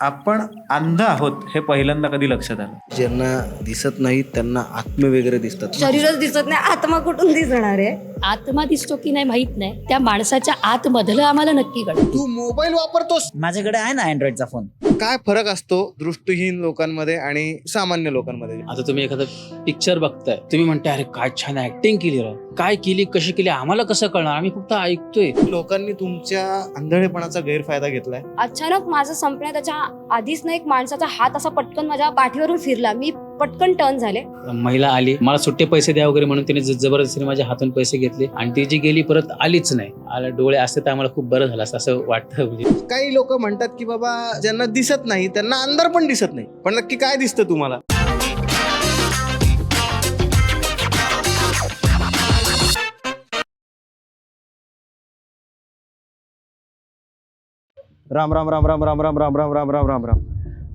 आपण अंध आहोत हे पहिल्यांदा कधी लक्षात आलं? ज्यांना दिसत नाही त्यांना आत्मे वगैरे दिसतात. शरीरच दिसत नाही आत्मा कुठून दिसणार आहे? आत्मा दिसतो की नाही माहीत नाही. त्या माणसाच्या आतमधलं आम्हाला नक्की कळतं. तू मोबाईल वापरतोस. माझ्याकडे आहे ना अँड्रॉइडचा फोन काय फरक असतो दृष्टीहीन लोकांमध्ये आणि सामान्य लोकांमध्ये? आता तुम्ही एखादं पिक्चर बघताय तुम्ही म्हणताय अरे काय छान ऍक्टिंग केली राव. काय केली कशी केली आम्हाला कसं कळणार? आम्ही फक्त ऐकतोय. लोकांनी तुमच्या आंधळेपणाचा गैरफायदा घेतलाय? अचानक माझं संपण्या त्याच्या आधीच ना एक माणसाचा हात असा पटकन माझ्या पाठीवरून फिरला. मी पटकन टर्न झाले महिला आली मला सुट्टे पैसे द्या वगैरे म्हणून तिने जबरदस्तीने माझ्या हातून पैसे घेतले आणि ती जी गेली परत आलीच नाही आला डोळे असते तर आम्हाला खूप बरं झालं असतं असं वाटतं म्हणजे काही लोक म्हणतात की बाबा ज्यांना दिसत नाही त्यांना अंदर पण दिसत नाही पण नक्की काय दिसतं तुम्हाला राम राम राम राम राम राम राम राम राम राम राम राम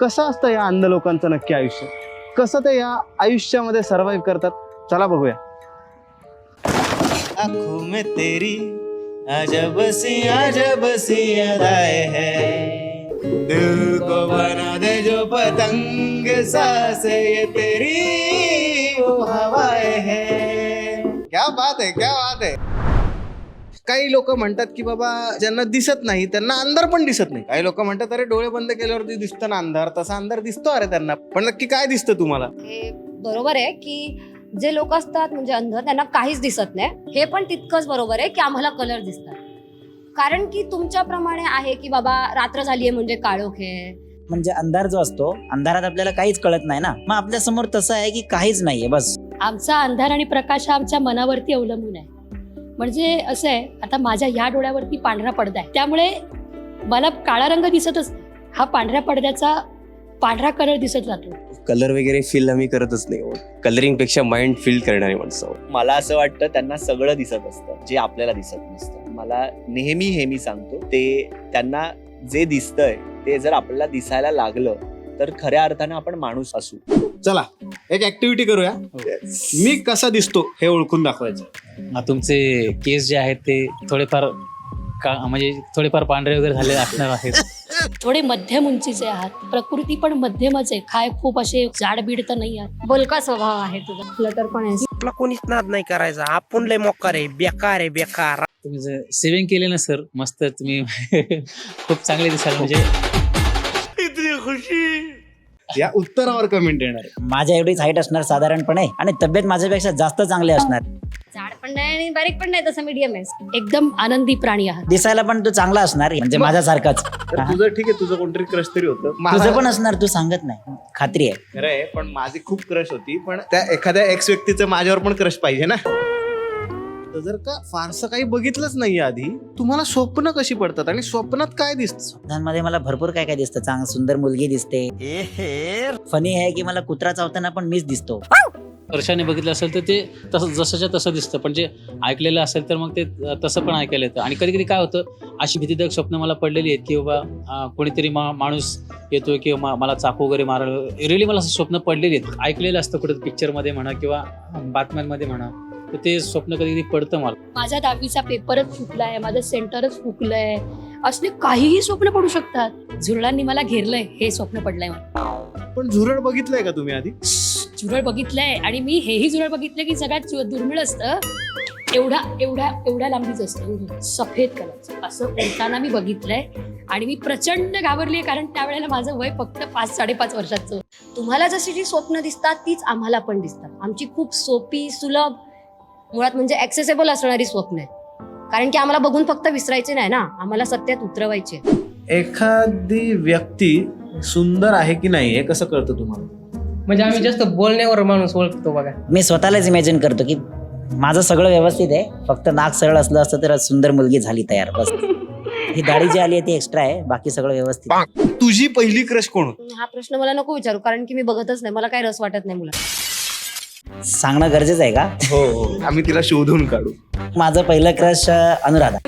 कसं असतं या अंध लोकांचं नक्की आयुष्य? कसं ते या आयुष्यामध्ये सर्व्हाइव्ह करतात? चला बघूया. आँखों में तेरी अजब सी अजब सी अदाएं हैं। दिल को बना दे जो पतंग सांसे ये तेरी वो हवाएं हैं। क्या बात है क्या बात है काही लोक म्हणतात की बाबा ज्यांना दिसत नाही त्यांना अंधार पण दिसत नाही. काही लोक म्हणतात अरे डोळे बंद केल्यावरती दिसतं ना अंधार. तसा अंधार दिसतो अरे त्यांना. पण नक्की काय दिसतं तुम्हाला? हे बरोबर आहे की जे लोक असतात म्हणजे अंध त्यांना काहीच दिसत नाही. हे पण तितकंच बरोबर आहे की आम्हाला कलर दिसतात. कारण की तुमच्याप्रमाणे आहे की बाबा रात्र झालीये म्हणजे काळोख आहे म्हणजे अंधार जो असतो अंधारात आपल्याला काहीच कळत नाही ना. मग आपल्यासमोर तसं आहे की काहीच नाहीये बस. आमचा अंधार आणि प्रकाश हा आमच्या मनावरती अवलंबून आहे. म्हणजे असं आहे आता माझ्या ह्या डोळ्यावरती पांढरा पडदा आहे त्यामुळे मला काळा रंग दिसतच. हा पांढऱ्या पडद्याचा पांढरा कलर दिसत जातो कलर वगैरे फील आम्ही करतच नाही कलरिंगपेक्षा माइंड फील करणारी माणसं. मला असं वाटतं त्यांना सगळं दिसत असतं जे आपल्याला दिसत नसतं मला नेहमी हे मी सांगतो ते त्यांना जे दिसतंय ते जर आपल्याला दिसायला लागलं तर खऱ्या अर्थानं आपण माणूस असू. चला एक ऍक्टिव्हिटी करूया. मी कसा दिसतो हे ओळखून दाखवायचं. आ, तुमचे केस जे आहेत ते थोडेफार का म्हणजे थोडेफार पांढरे वगैरे झाले असणार आहेत. थोडे मध्यम उंचीचे आहात. प्रकृती पण मध्यमच आहे. काय खूप असे जाडबीड तर नाही आहात. बोलका स्वभाव आहे तुझा. फ्लटर पण आहे. आपला कोणीच नाद नाही करायचा. आपण लय मोकार आहे. बेकार आहे बेकार. तुम्ही जर सेव्हिंग केले ना सर मस्त तुम्ही खूप चांगले दिसाल. म्हणजे या उत्तरावर कमेंट येणार आहे. माझ्या एवढीच हाईट असणार साधारणपणे आणि तब्येत माझ्यापेक्षा जास्त चांगली असणार. झाड पण नाही आणि बारीक पण नाही तसं मीडियम आहे. एकदम आनंदी प्राणी आहात. दिसायला पण तू चांगला असणार म्हणजे माझ्यासारखाच. तर तुझं ठीक आहे तुझं कोणतरी क्रश तरी होतं. तुझं माझं पण असणार तू सांगत नाही. खात्री आहे. खरं आहे पण माझी खूप क्रश होती पण त्या एखाद्या एक्स व्यक्तीचं माझ्यावर पण क्रश पाहिजे ना. तर जर का फारसं काही बघितलंच नाहीये आधी तुम्हाला स्वप्न कशी पडतात आणि स्वप्नात काय दिसतं? स्वप्नांमध्ये मला भरपूर काय काय दिसतं. चांग सुंदर मुलगी दिसते. फनी आहे की मला कुत्रा चावताना पण मीच दिसतो. वर्षाने बघितलं असेल तर ते तसं जसंच्या तसं दिसतं. पण जे ऐकलेलं असेल तर मग ते तसं पण ऐकायला येतं. आणि कधी कधी काय होतं अशी भीतीदायक स्वप्न मला पडलेली आहेत की बाबा कोणीतरी मा माणूस येतोय किंवा मा- मला चाकू वगैरे मारायला रिअली मला असं स्वप्न पडलेली आहेत. ऐकलेलं असतं कुठं पिक्चरमध्ये म्हणा किंवा बातम्यांमध्ये म्हणा. ते स्वप्न कधी कधी पडतं मला. माझा दहावीचा पेपरच फुटलाय माझं सेंटरच फुकलंय असले काहीही स्वप्न पडू शकतात. झुरळांनी मला घेरलंय हे स्वप्न पडलंय मला. पण झुरळ बघितलंय का तुम्ही आधी? झुरळ बघितलंय. आणि मी हेही झुरळ बघितलं की सगळ्यात जु- दुर्मिळ असतं एवढा एवढा एवढ्या लांबीच असतं. एवढं. सफेद कलरचं असं उडताना मी बघितलंय. आणि मी प्रचंड घाबरली कारण त्यावेळेला माझं वय फक्त पाच साडेपाच वर्षाचं तुम्हाला जशी जी स्वप्न दिसतात तीच आम्हाला पण दिसतात. आमची खूप सोपी सुलभ मुळात म्हणजे ऍक्सेसेबल असणारी स्वप्न आहे. कारण की आम्हाला बघून फक्त विसरायचे नाही ना. आम्हाला सत्यात उतरवायचे एखादी व्यक्ती सुंदर आहे की नाही हे कसं कळतं तुम्हाला? म्हणजे आम्ही जास्त बोलण्यावर माणूस ओळखतो बघा. मी स्वतःलाच इमॅजिन करतो की माझं सगळं व्यवस्थित आहे. फक्त नाक सरळ असलं असतं तर आज सुंदर मुलगी झाली तयार बस. ही दाढी जी आली आहे ती एक्स्ट्रा आहे. बाकी सगळं व्यवस्थित तुझी पहिली क्रश कोण होती? हा प्रश्न मला नको विचारू कारण की मी बघतच नाही. मला काही रस वाटत नाही मुला सांगणं गरजेचं आहे का? हो हो. आम्ही तिला शोधून काढू. माझं पहिलं क्रश अनुराधा.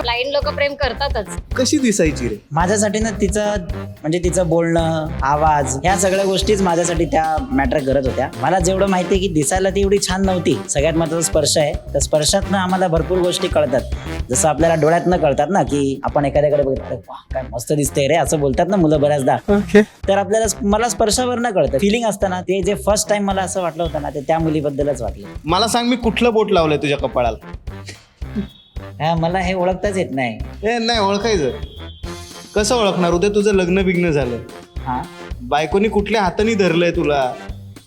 ब्लाइंड लोक प्रेम करतातच. कशी दिसायची रे? माझ्यासाठी ना तिचं म्हणजे तिचं बोलणं आवाज ह्या सगळ्या गोष्टीच माझ्यासाठी त्या मॅटर करत होत्या. मला जेवढं माहिती आहे की दिसायला ती एवढी छान नव्हती. सगळ्यात महत्त्वाचा स्पर्श आहे. तर स्पर्शातनं आम्हाला भरपूर गोष्टी कळतात. जसं आपल्याला डोळ्यातनं कळतात ना की आपण एखाद्याकडे बघितलं "वाह, काय मस्त दिसतंय रे असं बोलतात ना मुलं बऱ्याचदा. तर आपल्याला मला स्पर्शावरनं कळतं. फिलिंग असताना ते जे फर्स्ट टाइम मला असं वाटलं होतं ना ते त्या मुलीबद्दलच वाटलं. मला सांग मी कुठलं बोट लावलंय तुझ्या कपाळाला. हा, मला हे ओळखताच येत नाही. ए नाही ओळखायचं. कसं ओळखणार? उद्या तुझं लग्न बिग्न झालं. हा? बायकोनी कुठल्या हाताने धरलंय तुला?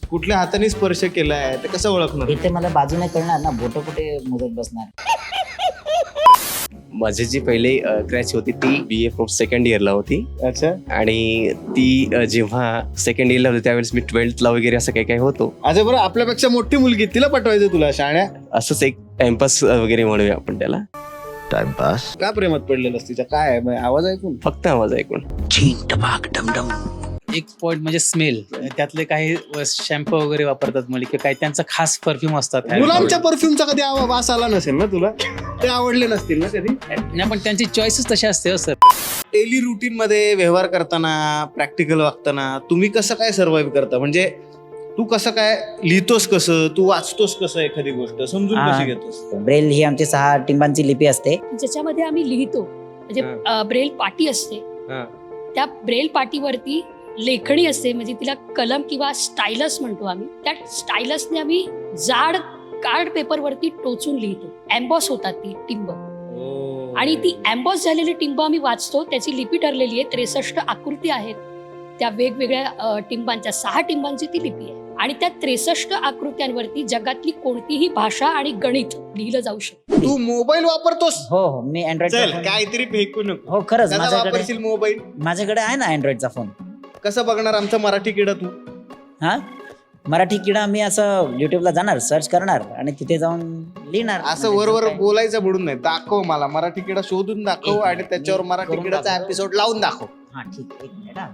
कुठल्या हाताने स्पर्श केलाय? ते कसं ओळखणार? इथे मला बाजूने कळणार ना बोट कुठे मुदत बसणार? माझी जी पहिली क्रॅच होती ती बी ए फ्रॉम सेकंड इयरला होती. अच्छा. आणि ती जेव्हा सेकंड इयरला होती त्यावेळेस मी ट्वेल्थला वगैरे असं काही काही होतो. अच्छा बरं आपल्यापेक्षा मोठी मुलगी तिला पटवायचं तुला शाण्या? असंच एक टाइमपास वगैरे म्हणूया आपण त्याला. का प्रेमात पडलेलं तिच्या? काय आहे? आवाज ऐकून? फक्त आवाज ऐकून. एक पॉइंट म्हणजे स्मेल त्यातले काही शॅम्पू वगैरे वापरतात मुली किंवा काही त्यांचा खास परफ्यूम असतात. मुलांच्या परफ्यूमचा कधी आवा- वास आला नसेल ना तुला? ते आवडले नसतील ना कधी? नाही पण त्यांची चॉईसेस तसे असते हो सर डेली रुटीन मध्ये व्यवहार करताना प्रॅक्टिकल वागताना तुम्ही कसं काय सर्व्हाइव्ह करता? म्हणजे तू कसं काय लिहितोस कसं? तू वाचतोस कसं एखादी गोष्ट? समजून हा. कशी घेतोस? ब्रेल ही आमची सहा टिंबांची लिपी असते. ज्याच्यामध्ये आम्ही लिहितो. म्हणजे अ, ब्रेल पाटी असते. हा. त्या ब्रेल पाटीवरती लेखणी असते म्हणजे तिला कलम किंवा स्टायलस म्हणतो आम्ही. त्या स्टायलसने आम्ही जाड कार्ड पेपरवरती टोचून लिहितो. अँबॉस होतात ती टिंब. आणि ती अँबॉस झालेली टिंब आम्ही वाचतो. त्याची लिपी ठरलेली आहे. त्रेसष्ट आकृती आहेत. त्या वेगवेगळ्या टिंबांच्या सहा टिंबांची ती लिपी आहे. आणि त्या त्रेसष्ट आकृत्यांवरती जगातली कोणतीही भाषा आणि गणित लिहिलं जाऊ शकतं. तू मोबाईल वापरतोस? हो हो. मी चल अँड्रॉइड काहीतरी फेकू नको. हो खरंच. माझ्याकडे मोबाईल? माझ्याकडे आहे ना अँड्रॉइडचा फोन कसं बघणार आमचा मराठी किडा तू? हा? मराठी किडा मी असं युट्यूबला जाणार सर्च करणार आणि तिथे जाऊन लिहिणार. असं वर वर बोलायचं बुडून नाही. दाखव मला. मराठी किडा शोधून दाखव आणि त्याच्यावर मी मराठी किडाचा. एपिसोड लावून दाखव. हा ठीक. एक मिनिट हा.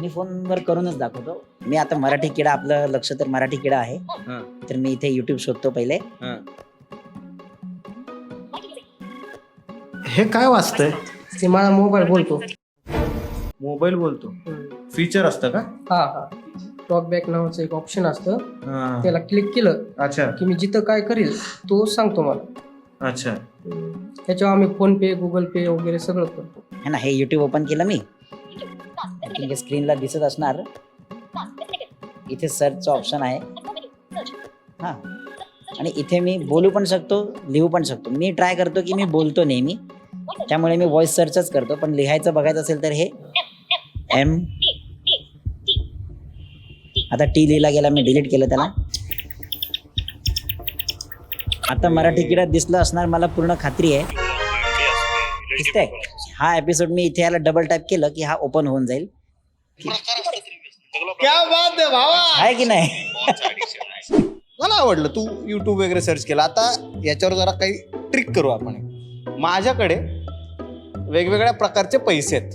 मी फोनवर करूनच दाखवतो. मी आता मराठी किडा आपलं लक्ष तर मराठी किडा आहे. हा. तर मी इथे युट्यूब शोधतो पहिले. हे. काय वाचतंय? ते मला मोबाईल बोलतो. मोबाईल बोलतो. फीचर असतं का? हा हा. टॉक बॅक नावाचं एक ऑप्शन असतं. हा. त्याला क्लिक केलं अच्छा. की मी जिथं काय करील तो सांगतो मला. अच्छा. त्याच्यावर आम्ही फोन पे गुगल पे वगैरे सगळं करतो. है ना हे युट्यूब ओपन केलं मी. स्क्रीनला दिसत असणार. इथे सर्चचं ऑप्शन आहे. हा. आणि इथे मी बोलू पण शकतो लिहू पण शकतो. मी ट्राय करतो की मी बोलतो नेहमी. त्यामुळे मी व्हॉइस सर्चच करतो. पण लिहायचं बघायचं असेल तर हे एम आता टी लिहिला गेला मी डिलीट केलं त्याला. आता मराठी किडा दिसलं असणार मला पूर्ण खात्री आहे. दिसतंय. हा एपिसोड मी इथे याला डबल टॅप केलं की हा ओपन होऊन जाईल. क्या बात आहे भावा. आहे की नाही? मला आवडलं तू युट्यूब वगैरे सर्च केला. आता याच्यावर जरा काही ट्रिक करू आपण. माझ्याकडे वेगवेगळ्या प्रकारचे पैसे आहेत.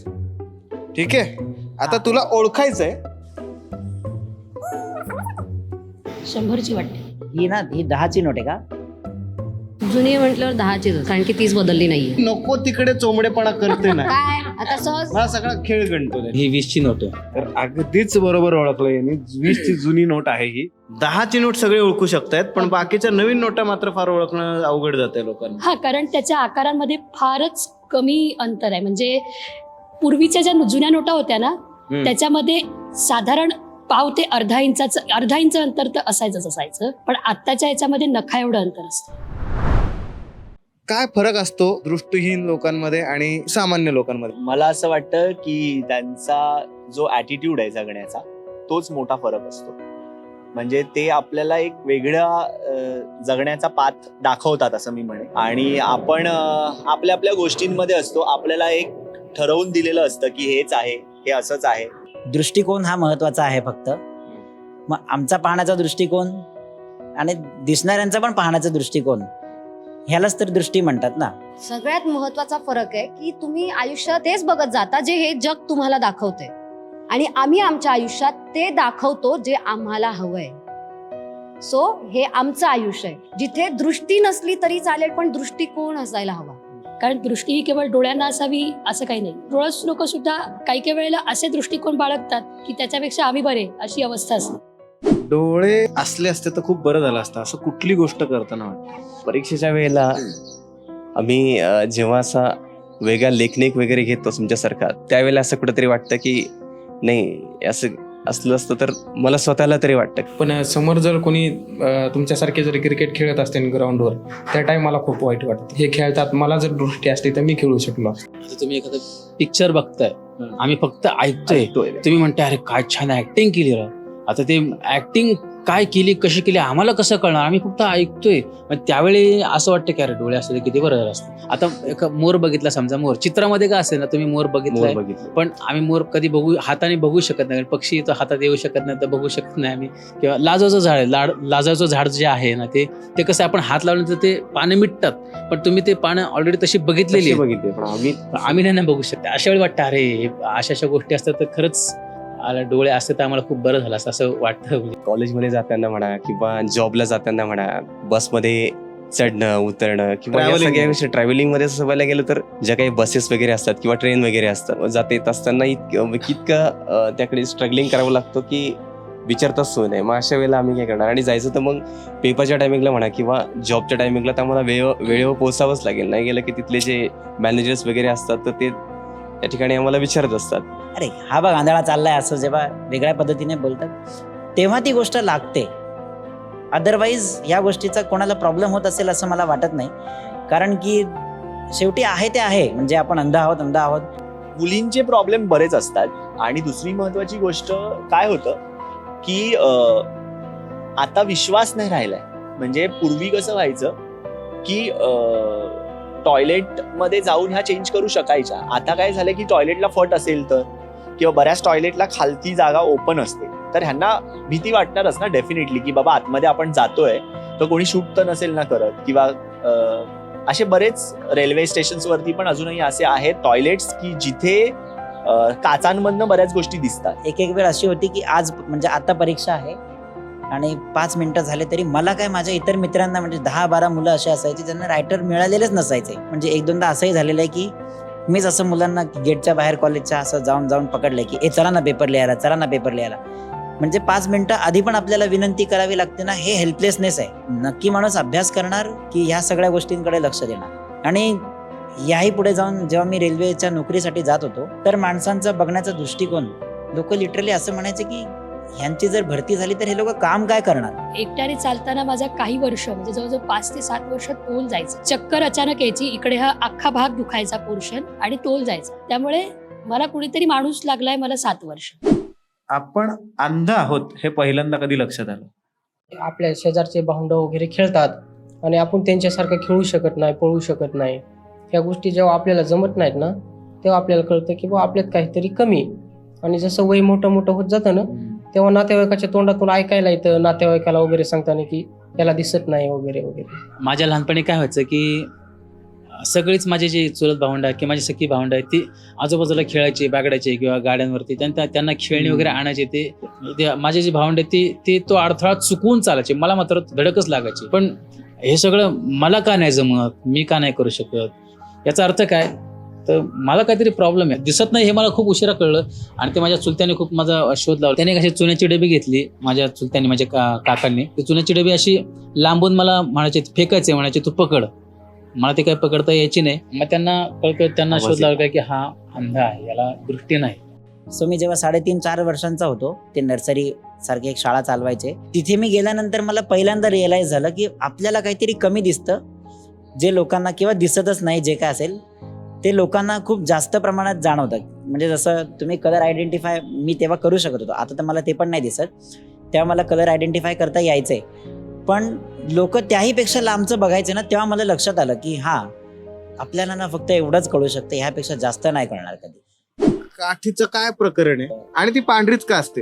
ठीक आहे? आता तुला ओळखायचंय. शंभरची वाटते. ही ना ही दहाची नोट आहे का? जुनी म्हटल्यावर दहाचीच कारण की तीच बदलली नाहीये. नको तिकडे चोमडेपणा करते ना. काय? आता सहज मला सगळा खेळ गणतो. ही वीसची नोट आहे. तर अगदीच बरोबर ओळखलं यांनी. वीस ची जुनी नोट आहे ही. दहाची नोट सगळे ओळखू शकतायत पण बाकीच्या नवीन नोटा मात्र फार ओळखणं अवघड जात आहे लोकांना. हा कारण त्याच्या आकारांमध्ये फारच कमी अंतर आहे. म्हणजे पूर्वीच्या ज्या जुन्या नोटा होत्या ना. त्याच्यामध्ये साधारण पाव ते अर्धा इंचाचं अर्धा इंच अंतर तर असायचंच असायचं पण आत्ताच्या याच्यामध्ये नखा एवढं अंतर असतं. काय फरक असतो दृष्टीहीन लोकांमध्ये आणि सामान्य लोकांमध्ये? मला असं वाटतं की त्यांचा जो ॲटिट्यूड आहे जगण्याचा तोच मोठा फरक असतो. म्हणजे ते आपल्याला एक वेगळा अं, जगण्याचा पाथ दाखवतात असं मी म्हणेन. आणि आपण अं, आपल्या आपल्या गोष्टींमध्ये असतो आपल्याला एक ठरवून दिलेलं असतं की हेच आहे हे असंच आहे. दृष्टिकोन हा महत्त्वाचा आहे फक्त. मग आमचा पाहण्याचा दृष्टिकोन आणि दिसणाऱ्यांचा पण पाहण्याचा दृष्टिकोन ह्यालाच तर दृष्टी म्हणतात ना. सगळ्यात महत्त्वाचा फरक आहे की तुम्ही आयुष्यात तेच बघत जाता जे हे जग तुम्हाला दाखवते. आणि आम्ही आमच्या आयुष्यात ते दाखवतो जे आम्हाला हवंय. सो हे आमचं आयुष्य आहे. जिथे दृष्टी नसली तरी चालेल पण दृष्टिकोन असायला हवा. कारण दृष्टी ही केवळ डोळ्यांना असावी असं काही नाही. डोळस लोक सुद्धा काही काही वेळेला असे दृष्टिकोन बाळगतात की त्याच्यापेक्षा आम्ही बरे अशी अवस्था असते. डोळे असले असते तर खूप बरं झालं असतं. असं कुठली गोष्ट करताना परीक्षेच्या वेळेला आम्ही अं, जेव्हा असा वेगळा लेखनिक वगैरे घेतो तुमच्यासारखा त्यावेळेला असं कुठंतरी वाटतं की नाही असं असलं असतं तर मला स्वतःला तरी वाटतं. पण समोर जर कोणी अं, तुमच्यासारखे जर क्रिकेट खेळत असते ग्राउंडवर त्या टाइम मला खूप वाईट वाटतं. हे खेळतात मला जर दृष्टी असती तर मी खेळू शकलो असतो. आता तुम्ही एखादं पिक्चर बघताय. आम्ही फक्त ऐकतोय. ऐकतोय. तुम्ही म्हणताय अरे काय छान ऍक्टिंग केली आता ते ऍक्टिंग काय केली कशी केली आम्हाला कसं कळणार? आम्ही फक्त ऐकतोय. त्यावेळी असं वाटतं की अरे डोळे असले किती बरं झालं असतं. आता एक मोर बघितला समजा मोर. चित्रामध्ये का असेल ना तुम्ही मोर बघितलाय? बघितलं पण आम्ही मोर कधी बघू हाताने बघू शकत नाही. पक्षी तर हातात येऊ शकत नाही तर बघू शकत नाही आम्ही. किंवा लाजाचं झाड आहे लाड लाजाचं झाड जे आहे ना ते ते कसं आपण हात लावल्यानंतर ते पानं मिटतात. पण तुम्ही ते पानं ऑलरेडी तशी बघितलेली. बघितले आम्ही आम्ही नाही बघू शकतो. अशा वेळी वाटतं अरे अशा अशा गोष्टी असतात तर खरंच आला डोळे असते तर आम्हाला खूप बरं झालं असतं असं वाटतं. कॉलेजमध्ये जाताना म्हणा किंवा जॉबला जाताना म्हणा बसमध्ये चढणं उतरणं किंवा या Travelling. सगळ्या गोष्टी ट्रॅव्हलिंगमध्ये असं बघायला गेलं तर ज्या काही बसेस वगैरे असतात किंवा ट्रेन वगैरे असतात जात येत असताना इतकं इतकं त्याकडे स्ट्रगलिंग करावं लागतं की विचारताच सोय नाही. मग अशा वेळेला आम्ही काय करणार? आणि जायचं तर मग पेपरच्या टायमिंगला म्हणा किंवा जॉबच्या टायमिंगला तर आम्हाला वेळ वेळेवर पोहोचावंच लागेल. नाही गेलं की तिथले जे मॅनेजर्स वगैरे असतात तर ते त्या ठिकाणी आम्हाला विचारत असतात. अरे हा बघ आंधळा चाललाय असं जेव्हा वेगळ्या पद्धतीने बोलतात तेव्हा ती गोष्ट लागते. अदरवाईज या गोष्टीचा कोणाला प्रॉब्लेम होत असेल असं मला वाटत नाही. कारण की शेवटी आहे ते आहे. म्हणजे आपण अंध आहोत अंध आहोत. मुलींचे प्रॉब्लेम बरेच असतात. आणि दुसरी महत्वाची गोष्ट काय होतं? की आता विश्वास नाही राहिलाय. म्हणजे पूर्वी कसं व्हायचं? की टॉयलेटमध्ये जाऊन ह्या चेंज करू शकायच्या. आता काय झालं की टॉयलेटला फट असेल तर किंवा बऱ्याच टॉयलेटला खालती जागा ओपन असते तर ह्यांना भीती वाटणारच ना डेफिनेटली की बाबा आतमध्ये आपण जातोय तर कोणी शूट तर नसेल ना करत किंवा असे बरेच रेल्वे स्टेशन्स वरती पण अजूनही असे आहेत टॉयलेट्स की जिथे काचांमधनं बऱ्याच गोष्टी दिसतात. एक एक वेळ अशी होती की आज म्हणजे आता परीक्षा आहे आणि पाच मिनिटं झाले तरी मला काय माझ्या इतर मित्रांना म्हणजे दहा बारा मुलं असे असायची ज्यांना रायटर मिळालेलेच नसायचे. म्हणजे एक दोनदा असंही झालेलं आहे की मीच असं मुलांना गेटच्या बाहेर कॉलेजच्या असं जाऊन जाऊन पकडलं की ए चला ना पेपर लिहायला चला ना पेपर लिहायला. म्हणजे पाच मिनिटं आधी पण आपल्याला विनंती करावी लागते ना हे हेल्पलेसनेस आहे. नक्की माणूस अभ्यास करणार की ह्या सगळ्या गोष्टींकडे लक्ष देणार. आणि याही पुढे जाऊन जेव्हा मी रेल्वेच्या नोकरीसाठी जात होतो तर माणसांचा बघण्याचा दृष्टिकोन लोक लिटरली असं म्हणायचे की ह्यांची जर भरती झाली तर हे लोक काम काय करणार? एकट्याने चालताना माझा काही वर्ष म्हणजे जवळजवळ पाच ते सात वर्ष तोल जायचं. चक्कर अचानक यायची इकडे हा अख्खा भाग दुखायचा पोर्शन आणि तोल जायचा. त्यामुळे मला कुणीतरी माणूस लागलाय मला सात वर्ष. आपण अंध आहोत हे पहिल्यांदा कधी लक्षात आलं? आपल्या शेजारचे भावंड वगैरे खेळतात आणि आपण त्यांच्यासारखं खेळू शकत नाही पळू शकत नाही. ह्या गोष्टी जेव्हा आपल्याला जमत नाहीत ना तेव्हा आपल्याला कळतं की बा आपल्यात काहीतरी कमी आहे. आणि जसं वय मोठं मोठं होत जातं ना तेव्हा नातेवाईकाच्या तोंडातून ऐकायला येतं नातेवाईकाला वगैरे सांगताना की याला दिसत नाही वगैरे वगैरे. माझ्या लहानपणी काय व्हायचं की सगळीच माझे जे चुलत भावंड आहेत किंवा माझी सख्खी भावंड आहेत ती आजूबाजूला खेळायचे बागडायचे किंवा गाड्यांवरती त्यांना त्यांना खेळणी वगैरे आणायचे ते ते माझे जे भावंड आहेत ती ते तो अडथळा चुकवून चालायचे मला मात्र धडकच लागायची. पण हे सगळं मला का नाही जमत? मी का नाही करू शकत? याचा अर्थ काय? तर मला काहीतरी प्रॉब्लेम आहे. दिसत नाही हे मला खूप उशिरा कळलं. आणि ते माझ्या चुलत्याने खूप माझा शोध लावला. त्याने कशी चुन्याची डबी घेतली माझ्या चुलत्याने माझ्या का काकांनी. ती चुन्याची डबी अशी लांबून मला म्हणायचे फेकायचे म्हणायचे तू पकड. मला ते काही पकडता यायची नाही. मग त्यांना कळकळ त्यांना शोध लागला की हा अंधा आहे याला दृष्टी नाही. सो मी जेव्हा साडेतीन चार वर्षांचा होतो ते नर्सरी सारखी एक शाळा चालवायचे. तिथे मी गेल्यानंतर मला पहिल्यांदा रिअलाइज झालं की आपल्याला काहीतरी कमी दिसतं जे लोकांना किंवा दिसतच नाही जे काय असेल. ते लोकांना खूप जास्त प्रमाणात जाणवतं म्हणजे जसं तुम्ही कलर आयडेंटिफाय मी तेव्हा करू शकत होतो. आता तर मला ते पण नाही दिसत. तेव्हा मला कलर आयडेंटिफाय करता यायचंय. पण लोक त्याहीपेक्षा लांबचं बघायचे ना तेव्हा मला लक्षात आलं की हा आपल्याला ना फक्त एवढंच कळू शकतं ह्यापेक्षा जास्त नाही कळणार कधी. काठीचं काय प्रकरण आहे? आणि ती पांढरीच का असते?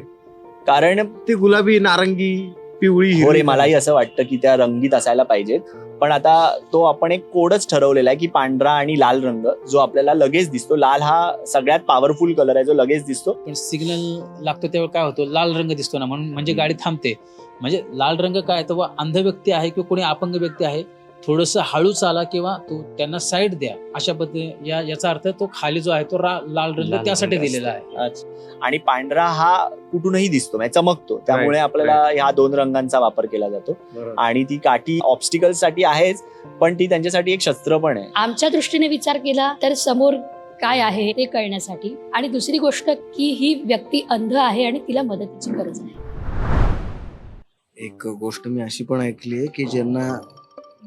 कारण ती गुलाबी नारंगी पिवळी हो रे मलाही असं वाटतं की त्या रंगीत असायला पाहिजेत. पण आता तो आपण एक कोडच ठरवलेला आहे की पांढरा आणि लाल रंग जो आपल्याला लगेच दिसतो. लाल हा सगळ्यात पॉवरफुल कलर आहे जो लगेच दिसतो. पण सिग्नल लागतो तेव्हा काय होतो? लाल रंग दिसतो ना म्हणून म्हणजे गाडी थांबते. म्हणजे लाल रंग काय? तर अंध व्यक्ती आहे किंवा कोणी अपंग व्यक्ती आहे थोडस हळू चाला किंवा तो त्यांना साईड द्या. अशा पद्धतीने या याचा अर्थ तो खाली जो आहे तो रा- लाल रंग त्यासाठी दिलेला आहे. अच्छा. आणि पांढरा हा कुठूनही दिसतो म्हणजे चमकतो. त्यामुळे आपल्याला ह्या दोन रंगांचा वापर केला जातो. आणि ती काठी ऑब्स्टिकलसाठी आहेच पण ती त्यांच्यासाठी एक शस्त्र पण आहे. आमच्या दृष्टीने विचार केला तर समोर काय आहे ते कळण्यासाठी. आणि दुसरी गोष्ट की ही व्यक्ती अंध आहे आणि तिला मदतीची गरज आहे एक गोष्ट मी अशी पण ऐकली आहे की ज्यांना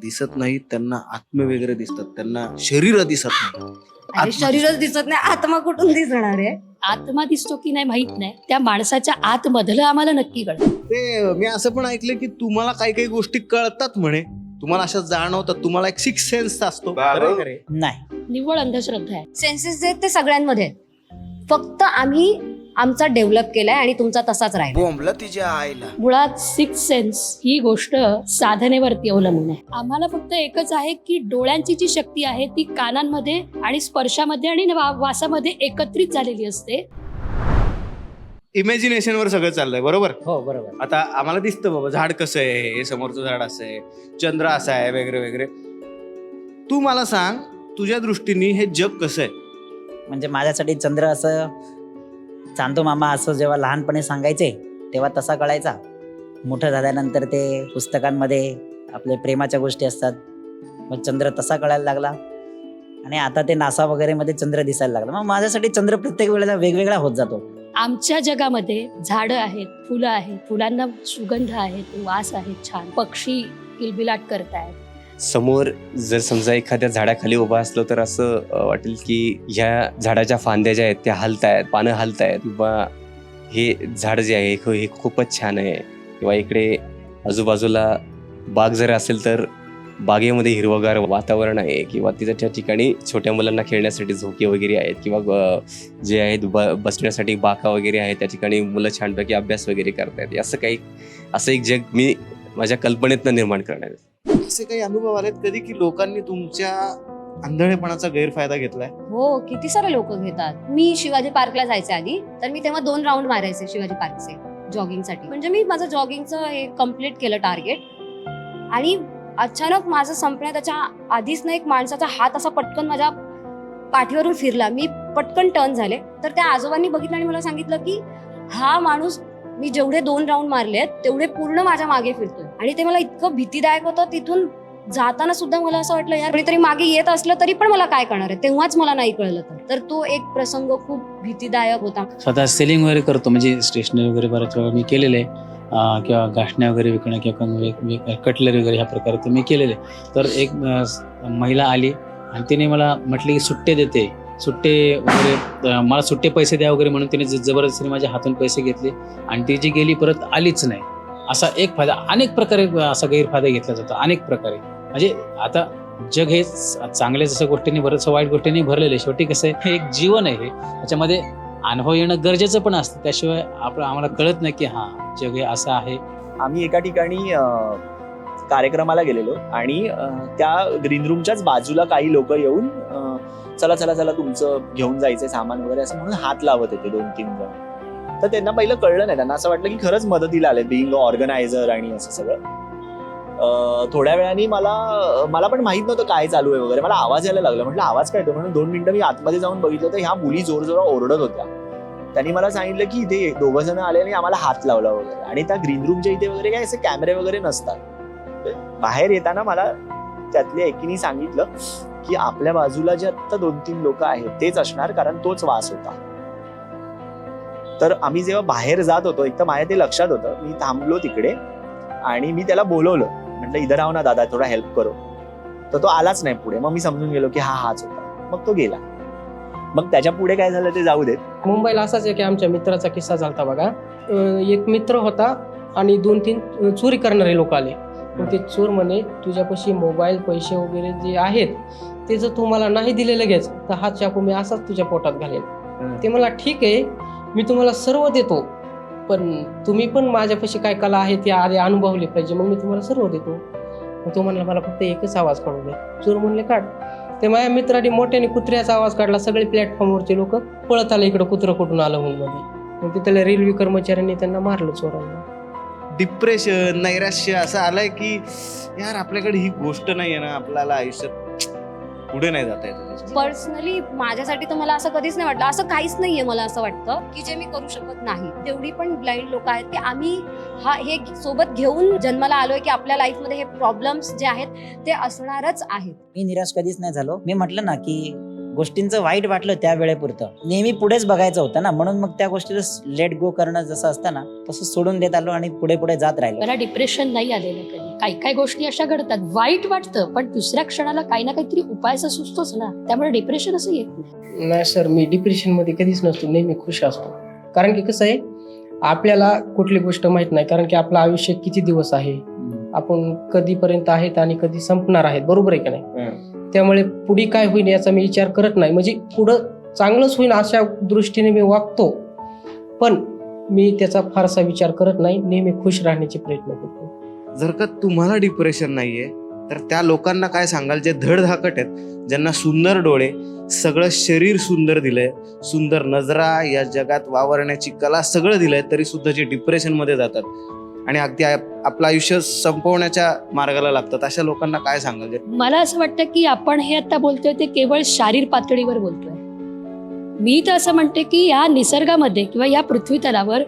दिसत नाही त्यांना आत्मे वगैरे दिसतात त्यांना शरीर दिसत नाही. शरीरच दिसत नाही आत्मा कुठून दिसणार आहे? आत्मा दिसतो की नाही माहीत नाही त्या माणसाच्या आतमधलं आम्हाला नक्की कळतं. ते मी असं पण ऐकलं की तुम्हाला काही काही गोष्टी कळतात म्हणे. तुम्हाला अशा जाणवतात तुम्हाला एक सिक्स सेन्स असतो? नाही निव्वळ अंधश्रद्धा आहे. सेन्सेस जे आहेत ते सगळ्यांमध्ये. आहेत फक्त आम्ही आमचा डेव्हलप केलाय आणि तुमचा तसाच राहील. बोंबला तिच्या आईला. मुळात सिक्स सेन्स ही गोष्ट साधनेवरती अवलंबून आहे. आम्हाला फक्त एकच आहे की डोळ्यांची जी शक्ती आहे ती कानांमध्ये आणि स्पर्शामध्ये आणि वा- वासामध्ये एकत्रित झालेली असते. इमॅजिनेशन वर सगळं चाललंय बरोबर? हो बरोबर. आता आम्हाला दिसतं बाबा झाड कसं आहे? हे समोरचं झाड असं आहे. चंद्र असा आहे वगैरे वगैरे. तू मला सांग तुझ्या दृष्टीने हे जग कसं आहे? म्हणजे माझ्यासाठी चंद्र असं चांदो मामा असं जेव्हा लहानपणी सांगायचे तेव्हा तसा कळायचा. मोठं झाल्यानंतर ते पुस्तकांमध्ये आपले प्रेमाच्या गोष्टी असतात. मग चंद्र तसा कळायला लागला. आणि आता ते नासा वगैरे मध्ये चंद्र दिसायला लागला. मग माझ्यासाठी चंद्र प्रत्येक वेळेला वेगवेगळा होत जातो. आमच्या जगामध्ये झाडं आहेत फुलं आहेत. फुलांना सुगंध आहेत वास आहेत छान. पक्षी किलबिलाट करतायत. समोर जर समजा एखाद्या झाडाखाली उभा असलो तर असं वाटेल की ह्या झाडाच्या फांद्या ज्या आहेत त्या हलतायत पानं हलतायत. किंवा हे झाड जे आहे हे खूपच छान आहे. किंवा इकडे आजूबाजूला बाग जर असेल तर बागेमध्ये हिरवगार वातावरण आहे. किंवा तिथं त्या ठिकाणी छोट्या मुलांना खेळण्यासाठी झोके वगैरे आहेत. किंवा जे आहेत ब- बसण्यासाठी बाका वगैरे आहेत. त्या ठिकाणी मुलं छानपैकी अभ्यास वगैरे करतायत. असं काही असं एक जग मी माझ्या कल्पनेतनं निर्माण करणार आहे. असे काही अनुभव आलेत कधी की लोकांनी तुमच्या आंधळेपणाचा गैरफायदा घेतलाय? हो किती सारे लोक घेतात. मी शिवाजी पार्कला जायचे आधी तर मी तेव्हा दोन राऊंड मारायचे शिवाजी पार्कचे जॉगिंगसाठी म्हणजे मी माझं जॉगिंगचं हे कंप्लीट केलं टार्गेट आणि अचानक माझं संपण्या त्याच्या आधीच ना एक माणसाचा हात असा पटकन माझ्या पाठीवरून फिरला. मी पटकन टर्न झाले. तर त्या आजोबांनी बघितलं आणि मला सांगितलं की हा माणूस मी जेवढे दोन राऊंड मारले आहेत तेवढे पूर्ण माझ्या मागे फिरतोय. आणि ते मला इतकं भीतीदायक होतं तिथून जाताना सुद्धा मला असं वाटलं यार कोणीतरी मागे येत असलं तरी पण मला काय करणार आहे? तेव्हाच मला नाही कळलं तर. तर तो एक प्रसंग खूप भीतीदायक होता. स्वतः सेलिंग वगैरे करतो म्हणजे स्टेशनरी वगैरे बऱ्याच वेळा मी केलेले आहे. किंवा गाठण्या वगैरे विकणं किंवा कटलरी वगैरे ह्या प्रकारे मी केलेले तर एक महिला आली आणि तिने मला म्हटली की सुट्टे देते. सुट्टे वगैरे मला सुट्टे पैसे द्या वगैरे म्हणून तिने जबरदस्तीने माझ्या हातून पैसे घेतले. आणि ती जी गेली परत आलीच नाही. असा एक फायदा अनेक प्रकारे असा गैरफायदा घेतला जातो. अनेक प्रकारे. म्हणजे आता जग हे चांगल्या जसं गोष्टींनी भरत वाईट गोष्टींनी भरलेलं आहे. शेवटी कसं आहे एक जीवन आहे हे. त्याच्यामध्ये अनुभव येणं गरजेचं पण असतं. त्याशिवाय आपण आम्हाला कळत नाही की हा जग हे असं आहे. आम्ही एका ठिकाणी कार्यक्रमाला गेलेलो. आणि त्या ग्रीन रूमच्याच बाजूला काही लोक येऊन चला चला चला तुमचं घेऊन जायचं सामान वगैरे असं म्हणून हात लावत होते दोन तीन जण. तर त्यांना पहिलं कळलं नाही. त्यांना असं वाटलं की खरंच मदतीला आले बिंग ऑर्गनायझर आणि असं सगळं. थोड्या वेळाने मला मला पण माहीत नव्हतं काय चालू आहे वगैरे. मला आवाज यायला लागला. म्हटलं आवाज काय येतो म्हणून दोन मिनिटं मी आतमध्ये जाऊन बघितलं तर ह्या मुली जोर ओरडत होत्या. त्यांनी मला सांगितलं की इथे दोघं जण आले आणि आम्हाला हात लावला वगैरे. आणि त्या ग्रीन रूमच्या इथे वगैरे काय असे कॅमेरे वगैरे नसतात. बाहेर येताना मला त्यातल्या एकीने सांगितलं की आपल्या बाजूला जे आता दोन तीन लोक आहेत तेच असणार कारण तोच वास होता. तर आम्ही जेव्हा बाहेर जात होतो एक तर माझ्या ते लक्षात होतं मी थांबलो तिकडे आणि मी त्याला बोलवलं. म्हटलं इथं राहू ना दादा थोडा हेल्प करो. तर तो आलाच नाही पुढे. मग मी समजून गेलो की हा हाच होता. मग तो गेला. मग त्याच्या पुढे काय झालं ते जाऊ देत. मुंबईला असाच आहे की आमच्या मित्राचा किस्सा झालता बघा. एक मित्र होता आणि दोन तीन चोरी करणारे लोक आले. मग ते चोर म्हणे तुझ्यापाशी मोबाईल पैसे वगैरे जे आहेत ते जर तू मला नाही दिले लगेच तर हा चाकू मी असाच तुझ्या पोटात घालेन. ते मला ठीक आहे मी तुम्हाला सर्व देतो पण तुम्ही पण माझ्यापाशी काय कला आहे ते आधी अनुभवले पाहिजे मग मी तुम्हाला सर्व देतो. मग तो म्हणला मला फक्त एकच आवाज काढू दे. चोर म्हणले काढ. ते माझ्या मित्राने मोठ्याने कुत्र्याचा आवाज काढला सगळे प्लॅटफॉर्मवरचे लोक पळत आले इकडं कुत्रं कुठून आलं म्हणून मध्ये. मग तिथल्या रेल्वे कर्मचाऱ्यांनी त्यांना मारलं चोरांना. डिप्रेशन नैराश्य असं आलंय की यार आपल्याकडे ही गोष्ट नाही आहे ना आपल्याला आयुष्यात पुढे नाही जाता येत पर्सनली माझ्यासाठी तर मला असं कधीच नाही वाटलं. असं काहीच नाहीये मला असं वाटतं की जे मी करू शकत नाही. तेवढी पण ब्लाइंड लोक आहेत की आम्ही हा हे सोबत घेऊन जन्माला आलोय की आपल्या लाईफमध्ये हे प्रॉब्लेम्स जे आहेत ते असणारच आहेत. मी निराश कधीच नाही झालो. मी म्हटलं ना की गोष्टींचं वाईट वाटलं त्या वेळेपुरतं. नेहमी पुढेच बघायचं होतं ना म्हणून मग त्या गोष्टीला लेट गो करणं जसं असतं ना तसं सोडून देत आलो आणि पुढे पुढे जात राहिलो. मला डिप्रेशन नाही आलेलं कधी. काही काही गोष्टी अशा घडतात वाईट वाटतं पण दुसऱ्या क्षणाला काही ना काहीतरी उपायचा सुचतोच ना. त्यामुळे डिप्रेशन असं येत नाही. नाही सर मी डिप्रेशनमध्ये कधीच नसतो नेहमी खुश असतो. कारण की कसं आहे आपल्याला कुठली गोष्ट माहीत नाही कारण की आपलं आयुष्य किती दिवस आहे? आपण कधीपर्यंत आहेत आणि कधी संपणार आहेत बरोबर आहे का नाही? त्यामुळे पुढे काय होईल याचा मी विचार करत नाही. म्हणजे पुढं चांगलंच होईल अशा दृष्टीने मी वागतो. पण मी त्याचा फारसा विचार करत नाही. नेहमी खुश राहण्याचे प्रयत्न करतो. जर का तुम्हाला डिप्रेशन नाहीये तर त्या लोकांना काय सांगाल? जे धडधाकट आहेत ज्यांना सुंदर डोळे सगळं शरीर सुंदर दिलंय सुंदर नजरा या जगात वावरण्याची कला सगळं दिलंय तरी सुद्धा जे डिप्रेशनमध्ये जातात आणि अगदी आपलं आयुष्य संपवण्याच्या मार्गाला लागतात. अशा लोकांना काय सांगाल? मला असं वाटतं की आपण हे आता बोलतोय ते केवळ शारीर पातळीवर बोलतोय. मी तर असं म्हणते की या निसर्गामध्ये किंवा या पृथ्वी तलावर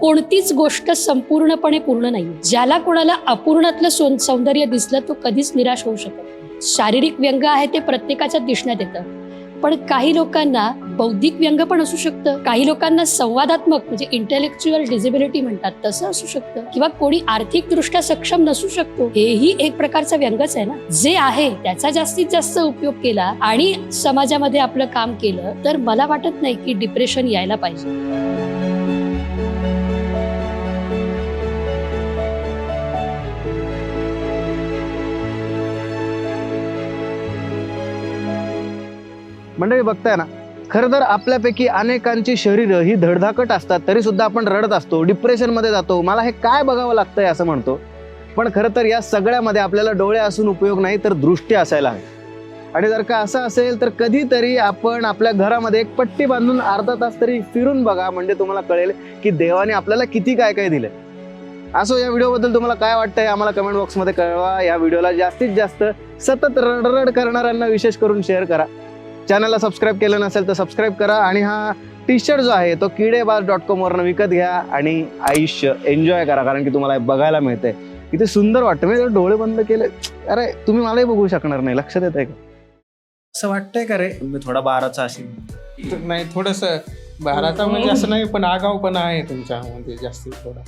कोणतीच गोष्ट संपूर्णपणे पूर्ण नाही ज्याला कोणाला अपूर्णातलं सौंदर्य दिसलं तो कधीच निराश होऊ शकत शारीरिक व्यंग आहे ते प्रत्येकाच्या दिसण्यात येतं पण काही लोकांना बौद्धिक व्यंग पण असू शकतं. काही लोकांना संवादात्मक म्हणजे इंटेलेक्च्युअल डिझेबिलिटी म्हणतात तसं असू शकतं. किंवा कोणी आर्थिकदृष्ट्या सक्षम नसू शकतो हेही एक प्रकारचा व्यंगच आहे ना. जे आहे त्याचा जास्तीत जास्त उपयोग केला आणि समाजामध्ये आपलं काम केलं तर मला वाटत नाही की डिप्रेशन यायला पाहिजे. मंडळी बघताय ना खरं तर आपल्यापैकी अनेकांची शरीर ही धडधाकट असतात तरी सुद्धा आपण रडत असतो डिप्रेशनमध्ये जातो. मला हे काय बघावं लागतंय असं म्हणतो. पण खरं तर या सगळ्यामध्ये आपल्याला डोळे असून उपयोग नाही तर दृष्टी असायला हवी. आणि जर का असं असेल तर कधीतरी आपण आपल्या घरामध्ये एक पट्टी बांधून अर्धा तास तरी फिरून बघा. म्हणजे तुम्हाला कळेल की देवाने आपल्याला किती काय काय दिलं असो या व्हिडिओबद्दल तुम्हाला काय वाटतंय आम्हाला कमेंट बॉक्समध्ये कळवा. या व्हिडिओला जास्तीत जास्त सतत रडरड करणाऱ्यांना विशेष करून शेअर करा. चॅनलला सबस्क्राईब केलं नसेल तर सबस्क्राईब करा आणि हा टी शर्ट जो आहे तो किडेबाज डॉट कॉमवरनं विकत घ्या आणि आयुष्य एन्जॉय करा कारण की तुम्हाला हे बघायला मिळतंय. किती सुंदर वाटतं मी जर डोळे बंद केले. अरे तुम्ही मलाही बघू शकणार नाही लक्षात येत आहे का? असं वाटतंय का रे? मी थोडा बाराचा असेल. नाही थोडस बाराचा म्हणजे असं नाही पण आगाऊ पण आहे तुमच्या म्हणजे जास्ती थोडा.